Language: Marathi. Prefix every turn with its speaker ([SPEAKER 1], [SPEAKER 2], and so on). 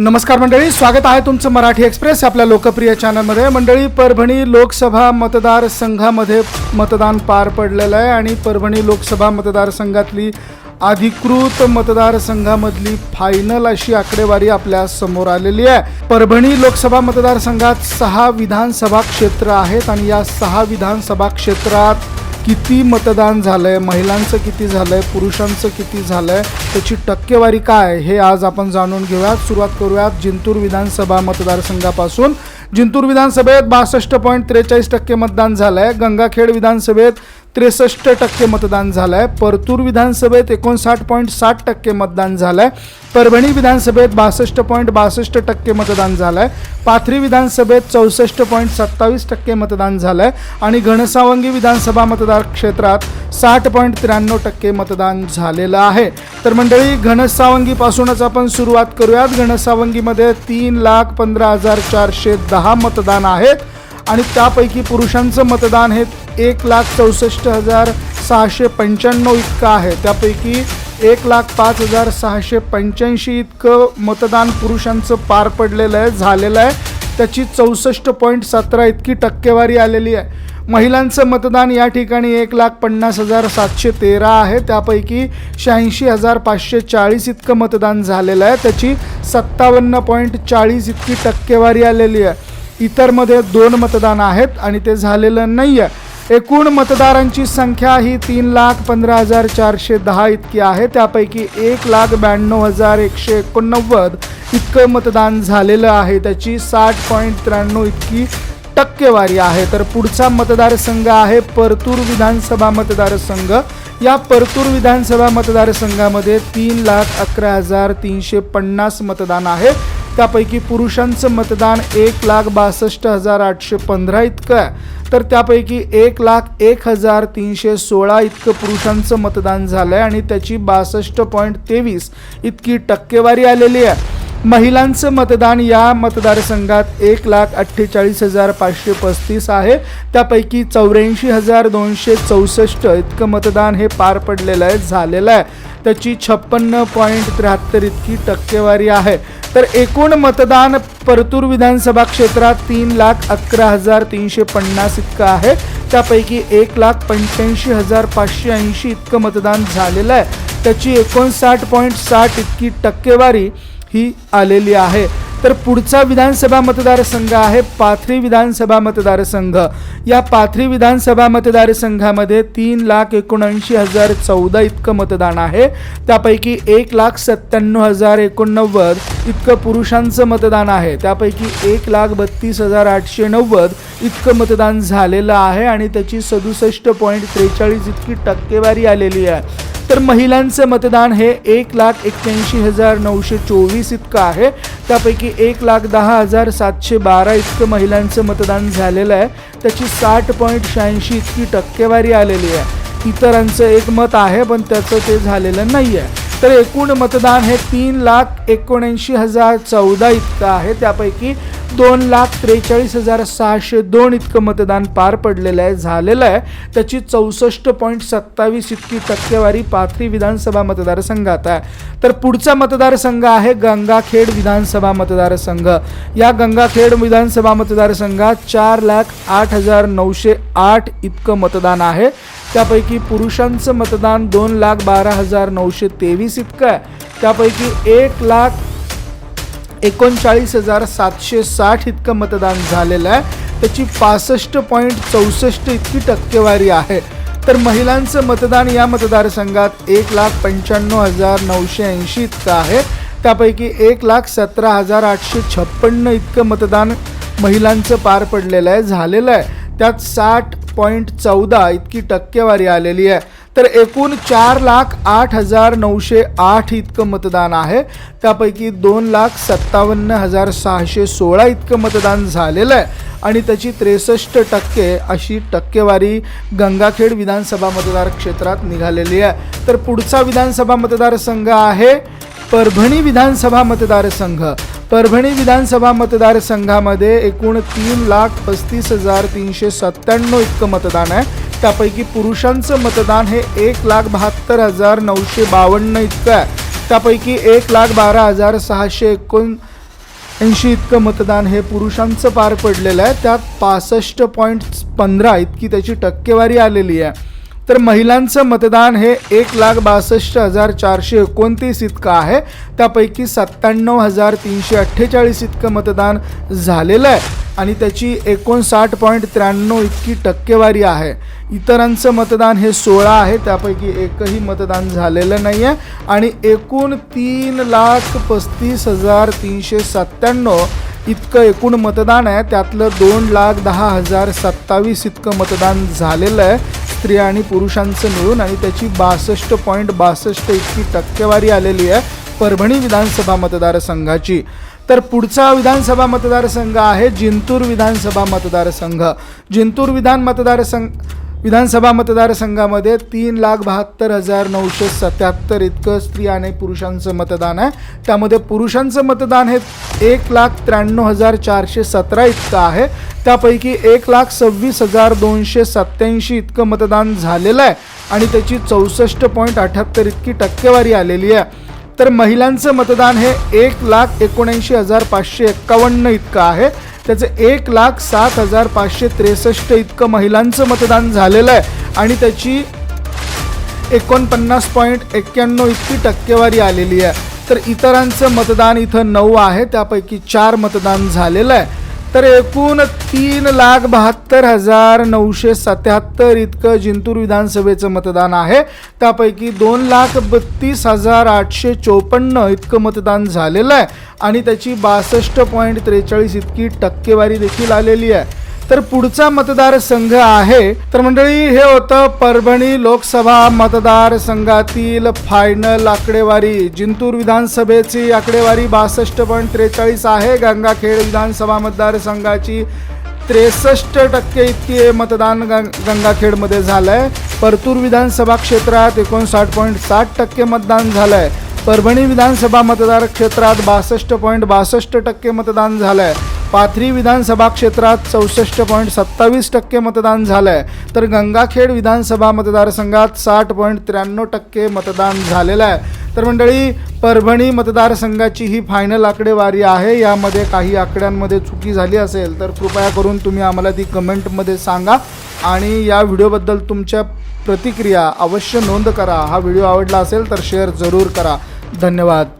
[SPEAKER 1] नमस्कार मंडळी स्वागत आहे तुमचं मराठी एक्सप्रेस आपल्या लोकप्रिय चॅनलमध्ये. मंडळी परभणी लोकसभा मतदारसंघामध्ये मतदान पार पडलेलं आहे आणि परभणी लोकसभा मतदारसंघातली अधिकृत मतदारसंघामधली फायनल अशी आकडेवारी आपल्यासमोर आलेली आहे. परभणी लोकसभा मतदारसंघात सहा विधानसभा क्षेत्र आहेत आणि या सहा विधानसभा क्षेत्रात किती मतदान झालं आहे महिलांचं किती झालं आहे पुरुषांचं किती झालं आहे त्याची टक्केवारी काय हे आज आपण जाणून घेऊयात. सुरुवात करूयात जिंतूर विधानसभा मतदारसंघापासून. जिंतूर विधानसभेत बासष्ट पॉईंट त्रेचाळीस टक्के मतदान झालं आहे गंगाखेड विधानसभेत त्रेसष्ट टक्के मतदान झालं आहे परतूर विधानसभेत एकोणसाठ पॉईंट साठ टक्के मतदान झालं आहे परभणी विधानसभेत बासष्ट पॉईंट बासष्ट टक्के मतदान झालं आहे पाथरी विधानसभेत चौसष्ट पॉईंट सत्तावीस टक्के मतदान झालं आहे आणि घनसावंगी विधानसभा मतदार क्षेत्रात साठ पॉईंट त्र्याण्णव टक्के मतदान झालेलं आहे. तर मंडळी घनसावंगीपासूनच आपण सुरुवात करूयात. घनसावंगीमध्ये तीन लाख पंधरा हजार चारशे दहा मतदान आहेत. आणि त्यापैकी पुरुषांचं मतदान हे एक लाख चौसष्ट हजार सहाशे पंच्याण्णव इतकं आहे. त्यापैकी एक लाख पाच हजार सहाशे पंच्याऐंशी इतकं मतदान पुरुषांचं पार पडलेलं आहे झालेलं आहे. त्याची चौसष्ट पॉईंट सतरा इतकी टक्केवारी आलेली आहे. महिलांचं मतदान या ठिकाणी एक लाख पन्नास हजार सातशे तेरा आहे. त्यापैकी शहाऐंशी हजार पाचशे चाळीस इतकं मतदान झालेलं आहे. त्याची सत्तावन्न पॉईंट चाळीस इतकी टक्केवारी आलेली आहे. इतरमध्ये दोन मतदान आहेत आणि ते झालेलं नाही आहे एकूण मतदारांची संख्या ही तीन लाख पंधरा हजार चारशे दहा इतकी आहे. त्यापैकी एक लाख ब्याण्णव हजार एकशे एकोणनव्वद इतकं मतदान झालेलं आहे. त्याची साठ पॉईंट त्र्याण्णव इतकी टक्केवारी आहे. तर पुढचा मतदारसंघ आहे परतूर विधानसभा मतदारसंघ. या परतूर विधानसभा मतदारसंघामध्ये तीन लाख अकरा हजार तीनशे पन्नास मतदान आहे. त्यापैकी पुरुषांचं मतदान एक लाख बासष्ट हजार आठशे पंधरा इतकं आहे. तर त्यापैकी एक लाख एक हजार तीनशे सोळा इतकं पुरुषांचं मतदान झालं आहे आणि त्याची बासष्ट पॉईंट तेवीस इतकी टक्केवारी आलेली आहे. महिलांचं मतदान या मतदारसंघात एक लाख अठ्ठेचाळीस हजार पाचशे पस्तीस आहे. त्यापैकी चौऱ्याऐंशी हजार दोनशे चौसष्ट इतकं मतदान हे पार पडलेलं आहे झालेलं आहे. त्याची छप्पन्न पॉईंट त्र्याहत्तर इतकी टक्केवारी आहे. तर एकूण मतदान परतूर विधानसभा क्षेत्रात तीन लाख अकरा हजार तीनशे पन्नास इतकं आहे. त्यापैकी एक लाख पंच्याऐंशी हजार पाचशे ऐंशी इतकं मतदान झालेलं आहे. त्याची एकोणसाठ पॉईंट साठ इतकी टक्केवारी ही आलेली आहे. तर पुढचा विधानसभा मतदारसंघ आहे पाथरी विधानसभा मतदारसंघ. या पाथरी विधानसभा मतदारसंघामध्ये तीन लाख एकोणऐंशी हजार चौदा इतकं मतदान आहे. त्यापैकी एक लाख सत्त्याण्णव हजार एकोणनव्वद इतकं पुरुषांचं मतदान आहे. त्यापैकी एक लाख बत्तीस हजार आठशे नव्वद इतकं मतदान झालेलं आहे आणि त्याची सदुसष्ट पॉईंट त्रेचाळीस इतकी टक्केवारी आलेली आहे. तर महिलांचं मतदान हे एक लाख एक्क्याऐंशी हजार नऊशे चोवीस इतकं आहे. त्यापैकी एक लाख दहा हजार सातशे बारा इतकं महिलांचं मतदान झालेलं आहे. त्याची साठ पॉईंट शहाऐंशी इतकी टक्केवारी आलेली आहे. इतरांचं एक मत आहे पण त्याचं ते झालेलं नाही आहे तर एकूण मतदान हे तीन लाख एकोणऐंशी हजार चौदा इतकं आहे. त्यापैकी दोन लाख त्रेचाळीस हजार सहाशे दोन इतकं मतदान पार पडलेलं आहे झालेलं आहे. त्याची चौसष्ट पॉईंट सत्तावीस इतकी टक्केवारी पाथरी विधानसभा मतदारसंघात आहे. तर पुढचा मतदारसंघ आहे गंगाखेड विधानसभा मतदारसंघ. या गंगाखेड विधानसभा मतदारसंघात चार लाख आठ हजार नऊशे आठ इतकं मतदान आहे. त्यापैकी पुरुषांचं मतदान दोन लाख बारा हजार नऊशे तेवीस इतकं आहे. त्यापैकी एक लाख एकोणचाळीस हजार सातशे साठ इतकं मतदान झालेलं आहे. त्याची पासष्ट पॉईंट चौसष्ट इतकी टक्केवारी आहे. तर महिलांचं मतदान या मतदारसंघात एक लाख पंच्याण्णव हजार नऊशे ऐंशी इतकं आहे. त्यापैकी एक लाख सतरा हजार आठशे छप्पन्न इतकं मतदान महिलांचं पार पडलेलं आहे झालेलं आहे. त्यात साठ पॉईंट चौदा इतकी टक्केवारी आलेली आहे. तर एकूण चार लाख आठ हजार नऊशे आठ इतकं मतदान आहे. त्यापैकी दोन लाख सत्तावन्न हजार सहाशे सोळा इतकं मतदान झालेलं आहे. आणि त्याची त्रेसष्ट टक्के अशी टक्केवारी गंगाखेड विधानसभा मतदार क्षेत्रात निघालेली आहे. तर पुढचा विधानसभा मतदारसंघ आहे परभणी विधानसभा मतदारसंघ. परभणी विधानसभा मतदारसंघामध्ये एकूण तीन लाख पस्तीस हजार तीनशे सत्त्याण्णव इतकं मतदान आहे. त्यापैकी पुरुषांचं मतदान हे एक लाख बहात्तर हजार नऊशे बावन्न इतकं आहे. त्यापैकी एक लाख बारा हजार सहाशे एकोण ऐंशी इतकं मतदान हे पुरुषांचं पार पडलेलं आहे. त्यात पासष्ट पॉईंट पंधरा इतकी त्याची टक्केवारी आलेली आहे. तर महिलांचं मतदान हे एक लाख बासष्ट हजार चारशे एकोणतीस इतकं आहे. त्यापैकी सत्त्याण्णव हजार तीनशे अठ्ठेचाळीस इतकं मतदान झालेलं आहे. आणि त्याची एकोणसाठ पॉईंट त्र्याण्णव इतकी टक्केवारी आहे. इतरांचं मतदान हे सोळा आहे. त्यापैकी एकही मतदान झालेलं नाही आहे. आणि एकूण तीन लाख पस्तीस हजार तीनशे सत्त्याण्णव इतकं एकूण मतदान आहे. त्यातलं दोन लाख दहा हजार सत्तावीस इतकं मतदान झालेलं आहे. स्त्रिया आणि पुरुषांचं मिळून आणि त्याची बासष्ट पॉईंट बासष्ट इतकी टक्केवारी आलेली आहे परभणी विधानसभा मतदारसंघाची. तर पुढचा विधानसभा मतदारसंघ आहे जिंतूर विधानसभा मतदारसंघ. जिंतूर विधान मतदारसंघ विधानसभा मतदारसंघामध्ये तीन लाख बहात्तर हजार नऊशे सत्याहत्तर इतकं स्त्री आणि पुरुषांचं मतदान आहे. त्यामध्ये पुरुषांचं मतदान हे एक लाख त्र्याण्णव हजार चारशे सतरा इतकं आहे. त्यापैकी एक लाख सव्वीस हजार दोनशे सत्याऐंशी इतकं मतदान झालेलं आहे आणि त्याची चौसष्ट पॉईंट अठ्याहत्तर इतकी टक्केवारी आलेली आहे. तर महिलांचं मतदान हे एक लाख एकोणऐंशी हजार पाचशे एक्कावन्न इतकं आहे. त्याचं एक लाख सात हजार पाचशे त्रेसष्ट इतकं महिलांचं मतदान झालेलं आहे. आणि त्याची एकोणपन्नास पॉईंट एक्क्याण्णव इतकी टक्केवारी आलेली आहे. तर इतरांचं मतदान इथं नऊ आहे त्यापैकी चार मतदान झालेलं आहे. तर एकूण तीन लाख बहात्तर हजार नऊशे सत्याहत्तर इतकं जिंतूर विधानसभेचं मतदान आहे. त्यापैकी दोन लाख बत्तीस हजार आठशे चोपन्न इतकं मतदान झालेलं आहे. आणि त्याची बासष्ट पॉईंट त्रेचाळीस इतकी टक्केवारी देखील आलेली आहे. तर पुढचा मतदारसंघ आहे. तर मंडळी हे होतं परभणी लोकसभा मतदारसंघातील फायनल आकडेवारी. जिंतूर विधानसभेची आकडेवारी बासष्ट पॉईंट त्रेचाळीस आहे. गंगाखेड विधानसभा मतदारसंघाची त्रेसष्ट टक्के इतके मतदान गं गंगाखेडमध्ये झालं आहे परतूर विधानसभा क्षेत्रात एकोणसाठ पॉईंट साठ टक्के मतदान झालं आहे परभणी विधानसभा मतदार क्षेत्रात बासष्ट पॉईंट बासष्ट टक्के मतदान झालं आहे पाथरी विधानसभा क्षेत्रात चौसष्ट पॉईंट सत्तावीस टक्के मतदान झालं आहे तर गंगाखेड विधानसभा मतदारसंघात साठ पॉईंट त्र्याण्णव टक्के मतदान झालेलं आहे. तर मंडळी परभणी मतदारसंघाची ही फायनल आकडेवारी आहे. यामध्ये काही आकड्यांमध्ये चुकी झाली असेल तर कृपया करून तुम्ही आम्हाला ती कमेंटमध्ये सांगा आणि या व्हिडिओबद्दल तुमच्या प्रतिक्रिया अवश्य नोंद करा. हा व्हिडिओ आवडला असेल तर शेअर जरूर करा. धन्यवाद.